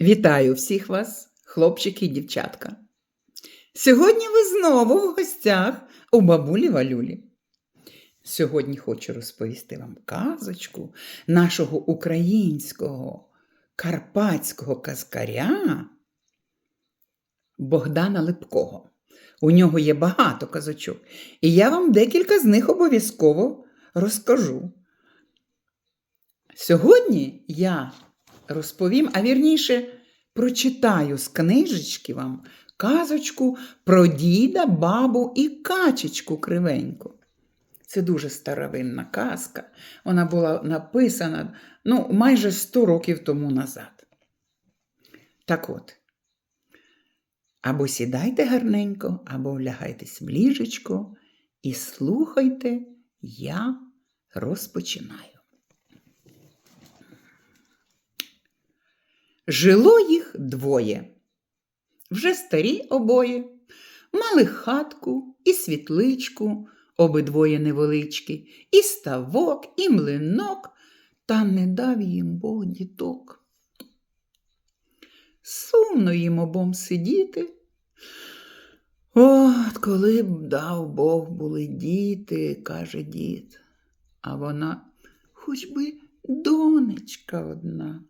Вітаю всіх вас, хлопчики і дівчатка. Сьогодні ви знову в гостях у бабулі Валюлі. Сьогодні хочу розповісти вам казочку нашого українського карпатського казкаря Богдана Липкого. У нього є багато казочок, і я вам декілька з них обов'язково розкажу. Сьогодні я розповім, а вірніше, прочитаю з книжечки вам казочку про діда, бабу і качечку кривеньку. Це дуже старовинна казка. Вона була написана ну, майже 100 років тому назад. Так от, або сідайте гарненько, або лягайтесь в ліжечко і слухайте, я розпочинаю. Жило їх двоє. Вже старі обоє, мали хатку і світличку, обидвоє невеличкі, і ставок, і млинок, та не дав їм Бог діток. Сумно їм обом сидіти. От коли б дав Бог були діти, каже дід, а вона хоч би донечка одна.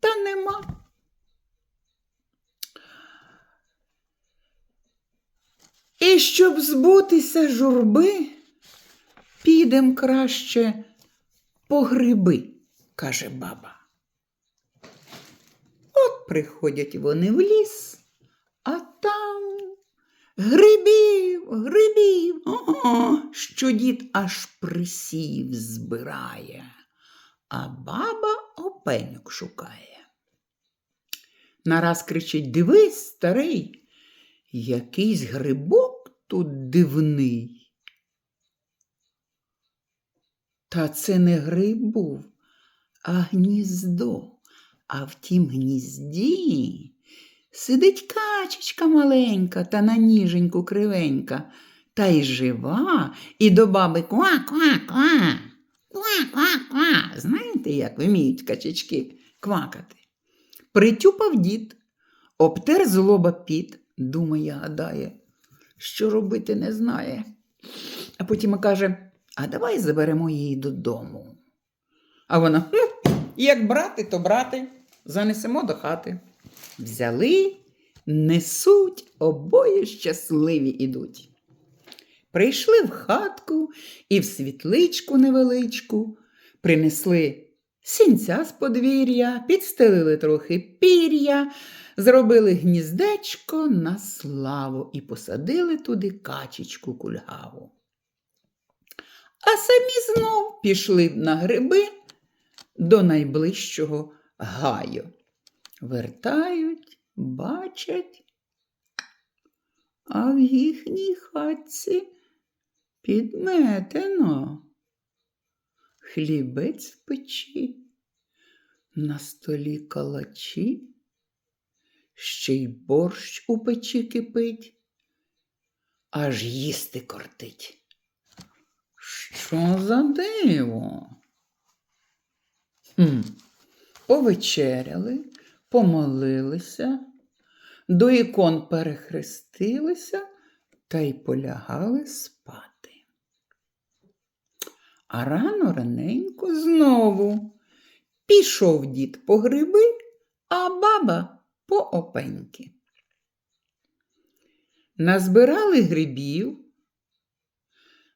Та нема. І щоб збутися журби, підем краще по гриби, каже баба. От приходять вони в ліс, а там грибів, грибів, Ого, що дід аж присів збирає, а баба опеньок шукає. Нараз кричить Дивись, старий, якийсь грибок тут дивний. Та це не гриб був, а гніздо. А в тім гнізді сидить качечка маленька та на ніженьку кривенька, та й жива, і до баби ква-ква-ква. Ква-ква-ква. Знаєте, як вміють качечки квакати? Притюпав дід, обтер з лоба піт, думає, гадає, що робити не знає. А потім каже: А давай заберемо її додому. А вона, «Хм, як брати, то брати, занесемо до хати. Взяли, несуть, обоє щасливі ідуть. Прийшли в хатку і в світличку невеличку, принесли сінця з подвір'я, підстелили трохи пір'я, зробили гніздечко на славу і посадили туди качечку кульгаву. А самі знов пішли на гриби до найближчого гаю. Вертають, бачать, а в їхній хатці підметено. Хлібець в печі, на столі калачі, ще й борщ у печі кипить, аж їсти кортить. Що за диво? Хм. Повечеряли, помолилися, до ікон перехрестилися та й полягали спати. А рано раненько знову пішов дід по гриби, а баба по опеньки. Назбирали грибів,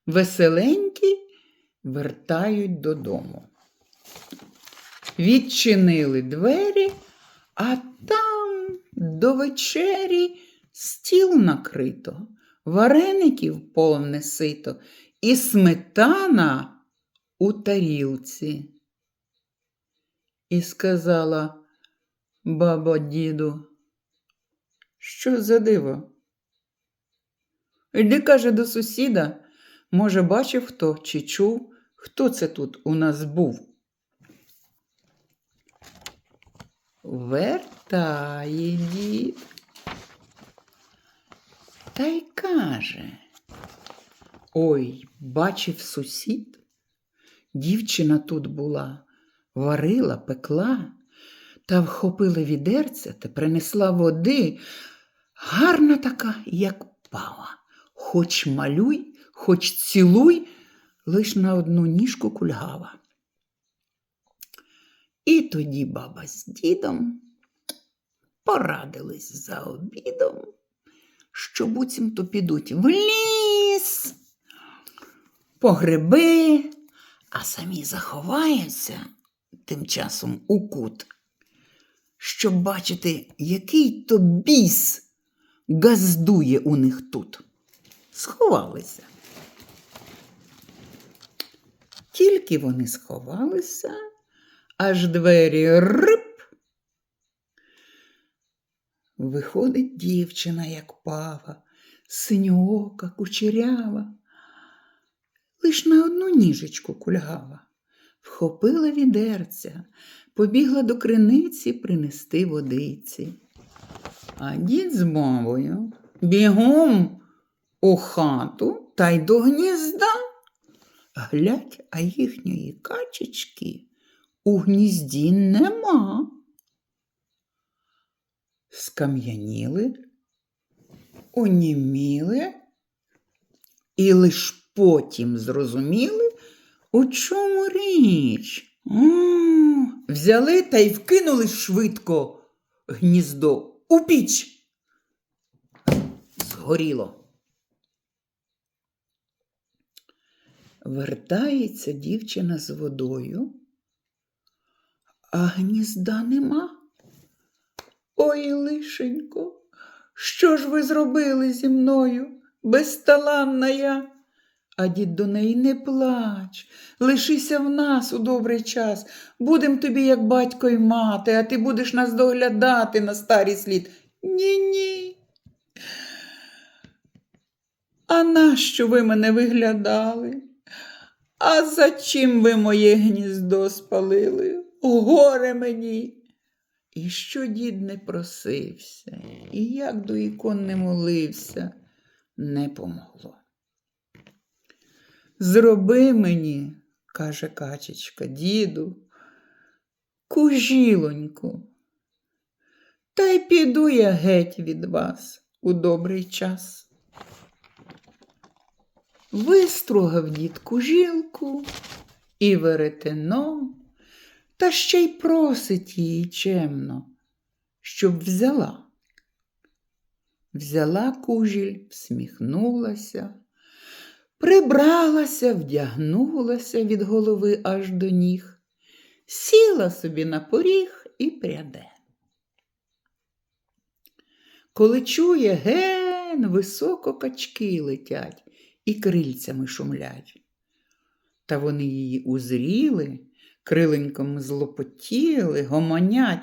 веселенькі вертають додому. Відчинили двері, а там до вечері стіл накрито, вареників повне сито і сметана у тарілці. І сказала баба діду, що за диво? Іди, каже, до сусіда, може, бачив хто чи чув, хто це тут у нас був. Вертає дід. Та й каже. Ой, бачив сусід, дівчина тут була, варила, пекла, та вхопила відерця та принесла води, гарна така, як пава. Хоч малюй, хоч цілуй, лиш на одну ніжку кульгава. І тоді баба з дідом порадились за обідом, що буцімто підуть в ліс, по гриби, а самі заховаються тим часом у кут, щоб бачити, який то біс газдує у них тут. Сховалися. Тільки вони сховалися, аж двері рип. Виходить дівчина, як пава, синьоока, кучерява, лиш на одну ніжечку кульгава. Вхопила відерця, побігла до криниці принести водиці. А дід з мовою бігом у хату та й до гнізда. Глядь, а їхньої качечки у гнізді нема. Скам'яніли, оніміли і лиш потім зрозуміли, у чому річ. М, Взяли та й вкинули швидко гніздо у піч. Згоріло. Вертається дівчина з водою, а гнізда нема. Ой, лишенько, що ж ви зробили зі мною, безталанна я? А дід до неї не плач, лишися в нас у добрий час. Будем тобі, як батько й мати, а ти будеш нас доглядати на старий слід. Ні-ні. А нащо ви мене виглядали? А за чим ви моє гніздо спалили? Горе мені. І що дід не просився, і як до ікон не молився, не помогло. Зроби мені, каже качечка, діду, кужілоньку, та й піду я геть від вас у добрий час. Вистругав дід кужілку і веретено, та ще й просить її чемно, щоб взяла. Взяла кужіль, всміхнулася, прибралася, вдягнулася від голови аж до ніг, сіла собі на поріг і пряде. Коли чує ген, високо качки летять і крильцями шумлять. Та вони її узріли, криленьком злопотіли, гомонять.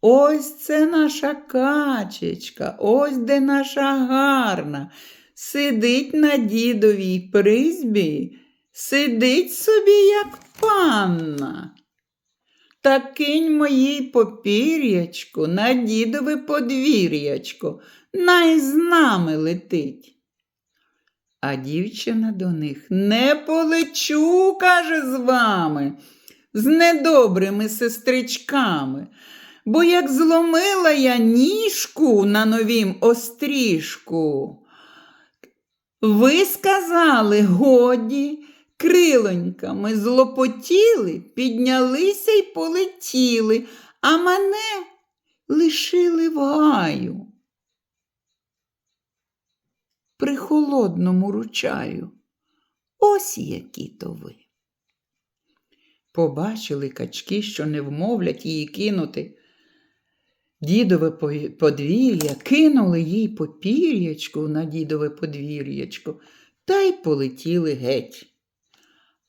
Ось це наша качечка, ось де наша гарна. Сидить на дідовій призбі, сидить собі, як панна. Та кинь моїй попір'ячку на дідове подвір'ячко, най з нами летить. А дівчина до них не полечу, каже, з вами, з недобрими сестричками. Бо як зломила я ніжку на новім острішку, ви сказали, годі, крилоньками злопотіли, піднялися й полетіли, а мене лишили в гаю. При холодному ручаю. Ось які то ви. Побачили качки, що не вмовлять її кинути. Дідове подвір'я кинули їй попір'ячку на дідове подвір'ячко та й полетіли геть.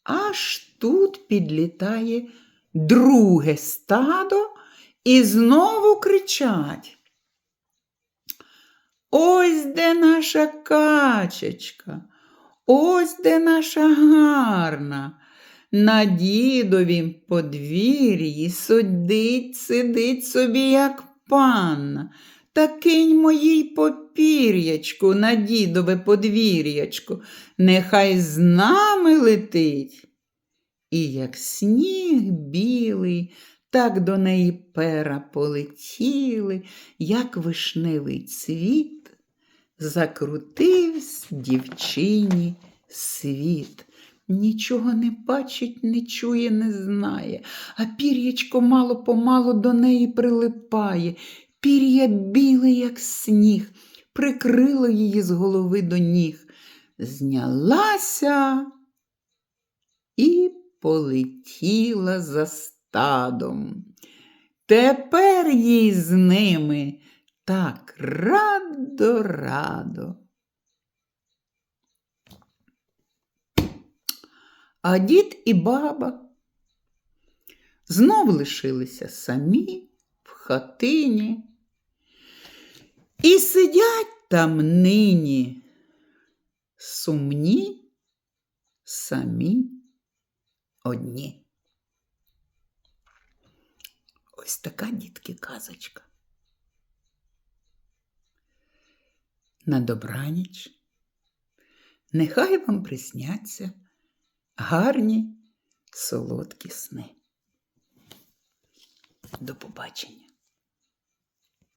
Аж тут підлітає друге стадо і знову кричать. Ось де наша качечка, ось де наша гарна. На дідовім подвір'ї сидить, сидить собі, як панна. Та кинь моїй попір'ячку на дідове подвір'ячко, нехай з нами летить. І як сніг білий, так до неї пера полетіли, як вишневий цвіт, закрутивсь дівчині світ. Нічого не бачить, не чує, не знає, а пір'ячко мало помалу до неї прилипає, пір'я біле, як сніг, прикрило її з голови до ніг, знялася і полетіла за стадом. Тепер їй з ними так радо радо. А дід і баба знов лишилися самі в хатині і сидять там нині сумні, самі одні. Ось така дітки казочка. На добраніч. Нехай вам присняться гарні солодкі сни. До побачення.